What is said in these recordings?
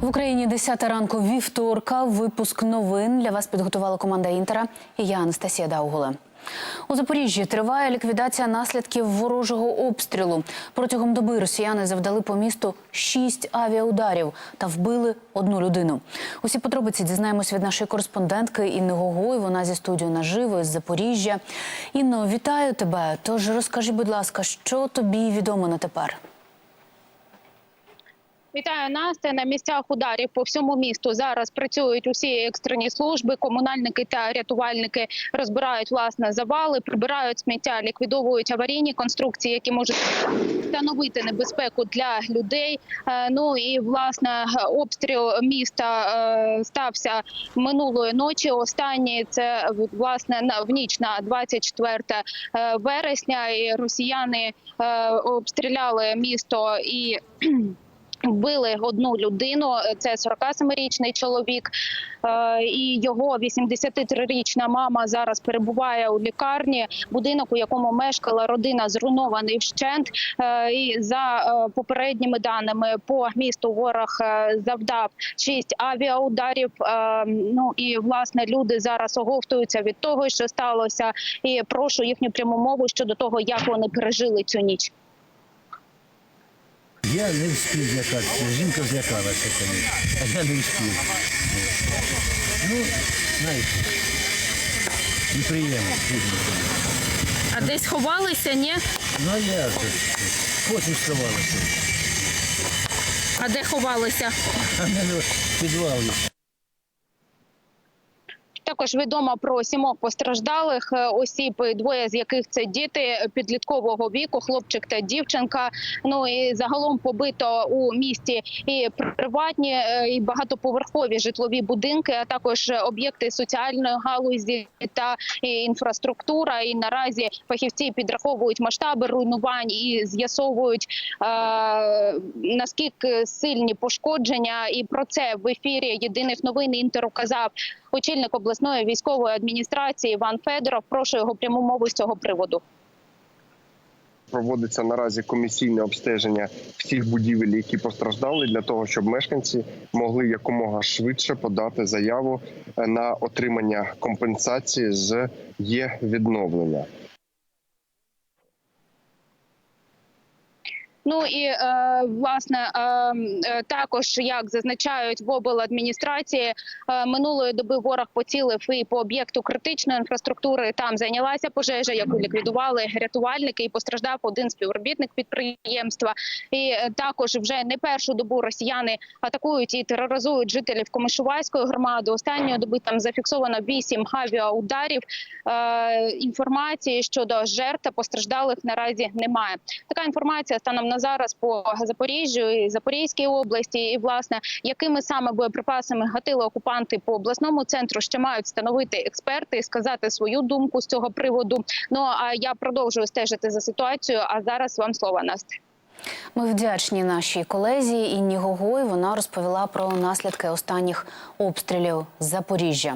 В Україні 10 ранку вівторка. Випуск новин для вас підготувала команда Інтера. І я Анастасія Даугуле. У Запоріжжі триває ліквідація наслідків ворожого обстрілу. Протягом доби росіяни завдали по місту шість авіаударів та вбили одну людину. Усі подробиці дізнаємось від нашої кореспондентки Інни Гогой. Вона зі студією наживо з Запоріжжя. Інно, вітаю тебе. Тож розкажи, будь ласка, що тобі відомо на тепер? Вітаю Настя. На місцях ударів по всьому місту зараз працюють усі екстрені служби. Комунальники та рятувальники розбирають власне завали, прибирають сміття, ліквідовують аварійні конструкції, які можуть становити небезпеку для людей. Е, Ну і власне обстріл міста е, стався минулої ночі. Останній це власне в ніч на 24 е, вересня. І росіяни обстріляли місто і. Вбили одну людину. Це 47-річний чоловік, е, і його 83-річна мама зараз перебуває у лікарні. Будинок, у якому мешкала родина, зруйнований вщент. Е, І за е, попередніми даними по місту ворог завдав шість авіаударів. Ну і власне люди зараз оговтуються від того, що сталося, і прошу їхню пряму мову щодо того, як вони пережили цю ніч. Я не встиг злякатися. Жінка злякалася, звісно, а я не встиг. Ну, знаєте, неприємно. А десь ховалися, ні? Ну а я ж потім сховалася. А де ховалися? А не в підвалі. Також відомо про сімох постраждалих е, осіб, двоє з яких це діти підліткового віку, хлопчик та дівчинка. Ну і загалом побито у місті і приватні е, і багатоповерхові житлові будинки, а також об'єкти соціальної галузі та інфраструктура. І наразі фахівці підраховують масштаби руйнувань і з'ясовують е, наскільки сильні пошкодження. І про це в ефірі єдиних новин Інтер указав очільник обласної військової адміністрації Іван Федоров. Прошу його пряму мову з цього приводу. Проводиться наразі комісійне обстеження всіх будівель, які постраждали, для того, щоб мешканці могли якомога швидше подати заяву е, на отримання компенсації з є відновлення. Ну і е, власне е, е, також як зазначають в обладміністрації, минулої доби ворог поцілив і по об'єкту критичної інфраструктури. Там зайнялася пожежа, яку ліквідували рятувальники, і постраждав один співробітник підприємства. І також вже не першу добу росіяни атакують і тероризують жителів Комишувайської громади. Останньої доби там зафіксовано вісім авіаударів. Інформації щодо жертв постраждалих наразі немає. Така інформація станом на зараз по Запоріжжю і Запорізькій області, і власне якими саме боєприпасами гатили окупанти по обласному центру, ще мають встановити експерти і сказати свою думку з цього приводу. Ну а я продовжую стежити за ситуацією. А зараз вам слово Настя. Ми вдячні нашій колезі Інні Гогой. Вона розповіла про наслідки останніх обстрілів Запоріжжя.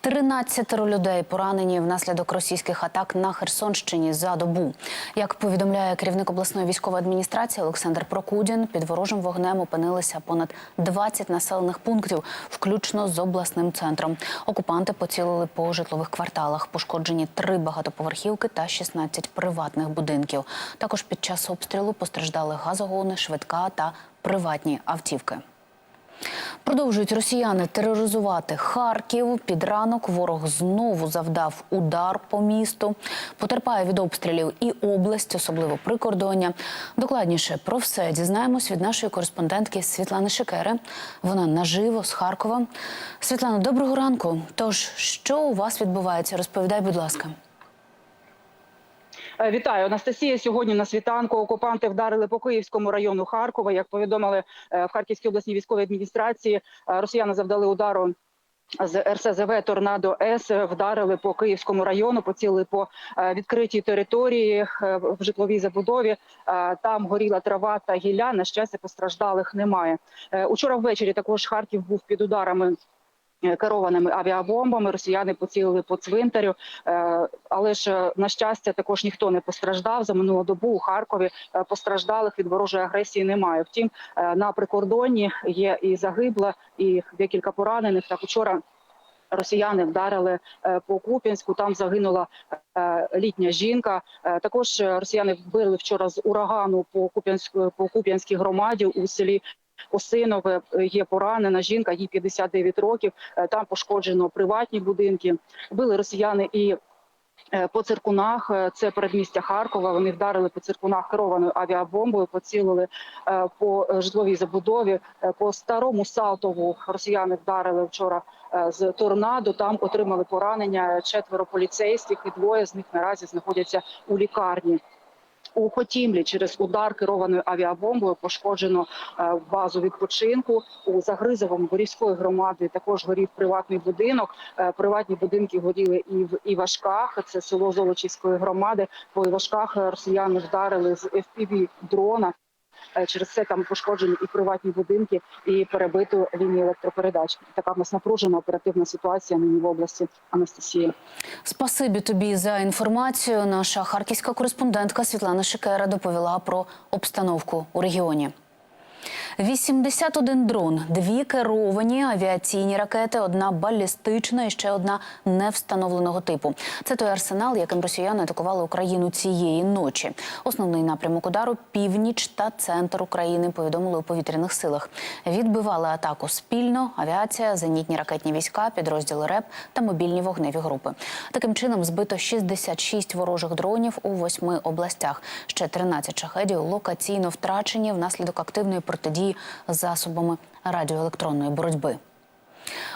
13 людей поранені внаслідок російських атак на Херсонщині за добу. Як повідомляє керівник обласної військової адміністрації Олександр Прокудін, під ворожим вогнем опинилися понад 20 населених пунктів, включно з обласним центром. Окупанти поцілили по житлових кварталах. Пошкоджені три багатоповерхівки та 16 приватних будинків. Також під час обстрілу постраждали газогони, швидка та приватні автівки. Продовжують росіяни тероризувати Харків. Під ранок ворог знову завдав удар по місту. Потерпає від обстрілів і область, особливо прикордоння. Докладніше про все дізнаємось від нашої кореспондентки Світлани Шекери. Вона наживо з Харкова. Світлана, доброго ранку. Тож, що у вас відбувається? Розповідай, будь ласка. Е, Вітаю, Анастасія. Сьогодні на світанку окупанти вдарили по Київському району Харкова. Як повідомили е, в Харківській обласній військовій адміністрації, е, росіяни завдали удару. З РСЗВ Торнадо С вдарили по Київському району, поцілили по відкритій території в житловій забудові. Там горіла трава та гілля. На щастя, постраждалих немає. Учора ввечері також Харків був під ударами керованими авіабомбами. Росіяни поцілили по цвинтарю, Е, але ж е, на щастя, також ніхто не постраждав. За минулу добу у Харкові е, постраждалих від ворожої агресії немає. Втім, е, на прикордонні є і загибла, і декілька поранених. Так учора росіяни вдарили е, по Куп'янську. Там загинула е, літня жінка. Е, Також е, росіяни вбили вчора з урагану по Куп'янську по Куп'янській громаді у селі. Осинове е, є поранена жінка, їй 59 років. Е, Там пошкоджено приватні будинки. Били росіяни і е, по циркунах. Це передмістя Харкова. Вони вдарили по циркунах керованою авіабомбою, поцілили по житловій забудові. По старому Салтову росіяни вдарили вчора з торнадо. Там отримали поранення четверо поліцейських, і двоє з них наразі знаходяться у лікарні. У Хотімлі через удар керованою авіабомбою пошкоджено е, базу відпочинку. У Загризовому Борівської громади також горів приватний будинок. Е, Приватні будинки горіли і в Івашках. Це село Золочівської громади. По Івашках е, росіяни вдарили з FPV дрона. Е, Через це там пошкоджені і приватні будинки, і перебиту лінію електропередач. Така в нас напружена оперативна ситуація нині в області. Анастасія. Спасибі тобі за інформацію. Наша харківська кореспондентка Світлана Шикера доповіла про обстановку у регіоні. 81 дрон, дві керовані авіаційні ракети, одна балістична і ще одна невстановленого типу. Це той арсенал, яким росіяни атакували Україну цієї ночі. Основний напрямок удару північ та центр України. Повідомили у повітряних силах. Відбивали атаку спільно. Авіація, зенітні ракетні війська, підрозділи РЕП та мобільні вогневі групи. Таким чином збито 66 ворожих дронів у восьми областях. Ще 13 шахедів локаційно втрачені внаслідок активної протидії засобами радіоелектронної боротьби.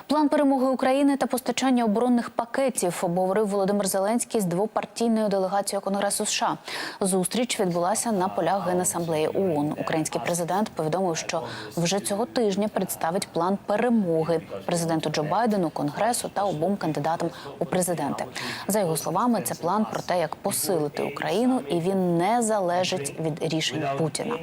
План перемоги України та постачання оборонних пакетів обговорив Володимир Зеленський з двопартійною делегацією Конгресу США. Зустріч відбулася на полях Генасамблеї ООН. Український президент повідомив, що вже цього тижня представить план перемоги президенту Джо Байдену, Конгресу та обом кандидатам у президенти. За його словами, це план про те, як посилити Україну, і він не залежить від рішень Путіна.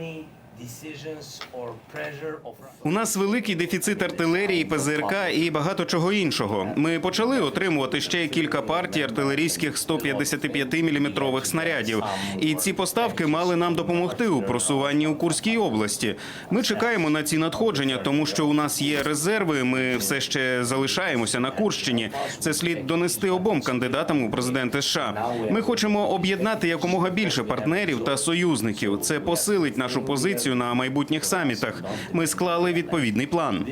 У нас великий дефіцит артилерії, ПЗРК і багато чого іншого. Ми почали отримувати ще кілька партій артилерійських 155-мм снарядів. І ці поставки мали нам допомогти у просуванні у Курській області. Ми чекаємо на ці надходження, тому що у нас є резерви. Ми все ще залишаємося на Курщині. Це слід донести обом кандидатам у президенти США. Ми хочемо об'єднати якомога більше партнерів та союзників. Це посилить нашу позицію на майбутніх самітах. Ми склали відповідний план.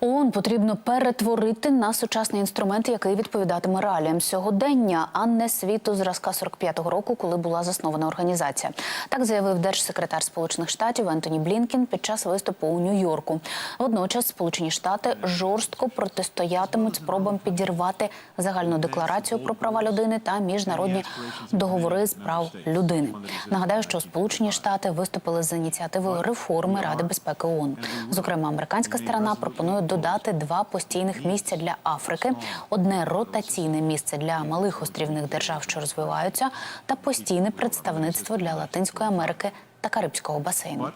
ООН потрібно перетворити на сучасний інструмент, який відповідатиме реаліям сьогодення, а не світу зразка 45-го року, коли була заснована організація. Так заявив держсекретар Сполучених Штатів Ентоні Блінкен під час виступу у Нью-Йорку. Водночас Сполучені Штати жорстко протистоятимуть спробам підірвати загальну декларацію про права людини та міжнародні договори з прав людини. Нагадаю, що Сполучені Штати виступили з ініціативою реформи Ради безпеки ООН. Зокрема, американська сторона пропонує додати два постійних місця для Африки, одне ротаційне місце для малих острівних держав, що розвиваються, та постійне представництво для Латинської Америки та Карибського басейну.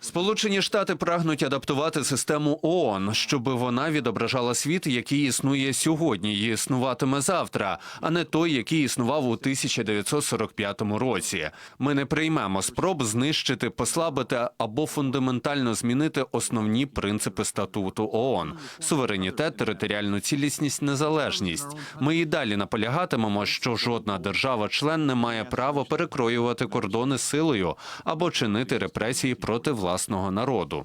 Сполучені Штати прагнуть адаптувати систему ООН, щоб вона відображала світ, який існує сьогодні, і існуватиме завтра, а не той, який існував у 1945 році. Ми не приймемо спроб знищити, послабити або фундаментально змінити основні принципи статуту ООН – суверенітет, територіальну цілісність, незалежність. Ми і далі наполягатимемо, що жодна держава-член не має права перекроювати кордони силою або чинити репресії проти власного народу.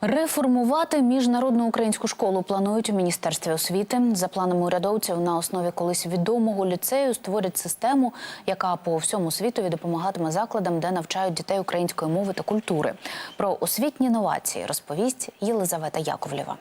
Реформувати міжнародну українську школу планують у міністерстві освіти. За планами урядовців на основі колись відомого ліцею створять систему, яка по всьому світові допомагатиме закладам, де навчають дітей української мови та культури. Про освітні новації розповість Єлизавета Яковлєва.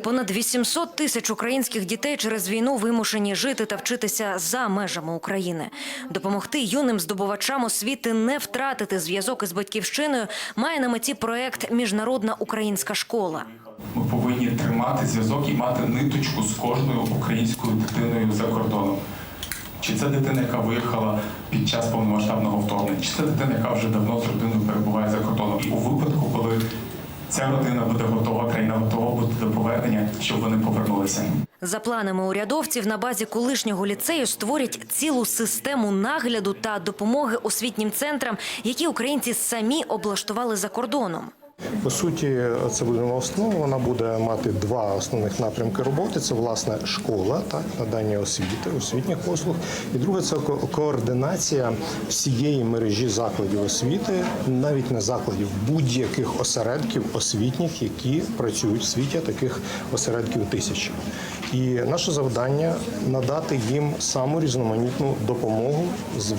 Понад 800 тисяч українських дітей через війну вимушені жити та вчитися за межами України. Допомогти юним здобувачам освіти не втратити зв'язок із батьківщиною має на меті проект Міжнародна українська школа. Ми повинні тримати зв'язок і мати ниточку з кожною українською дитиною за кордоном. Чи це дитина, яка виїхала під час повномасштабного вторгнення, чи це дитина, яка вже давно з родиною перебуває за кордоном. У випадку, коли ця родина буде готова, країна готова бути до повернення, щоб вони повернулися. За планами урядовців, на базі колишнього ліцею створять цілу систему нагляду та допомоги освітнім центрам, які українці самі облаштували за кордоном. По суті, це буде на основу. Вона буде мати два основних напрямки роботи: це власне школа, так надання освіти, освітніх послуг. І друге це ко- координація всієї мережі закладів освіти, навіть не закладів, будь-яких осередків освітніх, які працюють в світі. Таких осередків тисячі. І наше завдання надати їм саму різноманітну допомогу,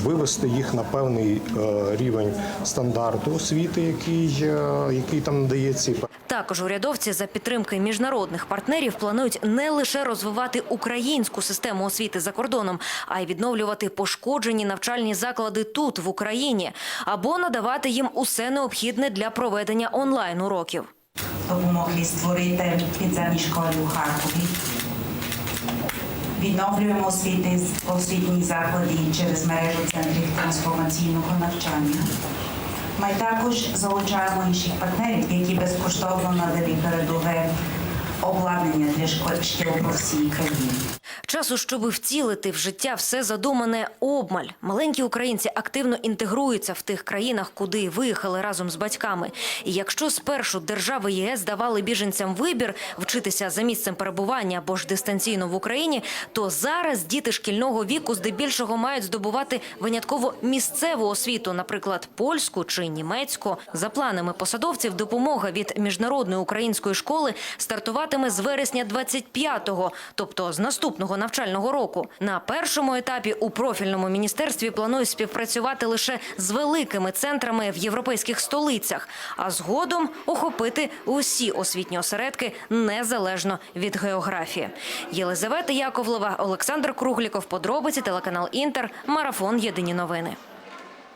вивести їх на певний е, рівень стандарту освіти, який, е, який там надається. Також урядовці за підтримки міжнародних партнерів планують не лише розвивати українську систему освіти за кордоном, а й відновлювати пошкоджені навчальні заклади тут, в Україні, або надавати їм усе необхідне для проведення онлайн уроків. допомогли створити підземні школи у Харкові. Відновлюємо освіти, освітні заклади через мережу центрів трансформаційного навчання. Ми також залучаємо інших партнерів, які безкоштовно надали передове обладнання для шкіл по всій країні. Часу, щоб втілити в життя все задумане обмаль. Маленькі українці активно інтегруються в тих країнах, куди виїхали разом з батьками. І якщо спершу держави ЄС давали біженцям вибір вчитися за місцем перебування або ж дистанційно в Україні, то зараз діти шкільного віку здебільшого мають здобувати винятково місцеву освіту, наприклад, польську чи німецьку. За планами посадовців, допомога від міжнародної української школи стартуватиме з вересня 25-го, тобто з наступного навчального року. На першому етапі у профільному міністерстві планують співпрацювати лише з великими центрами в європейських столицях, а згодом охопити усі освітні осередки незалежно від географії. Єлизавета Яковлева, Олександр Кругліков, подробиці телеканал Інтер, марафон Єдині новини.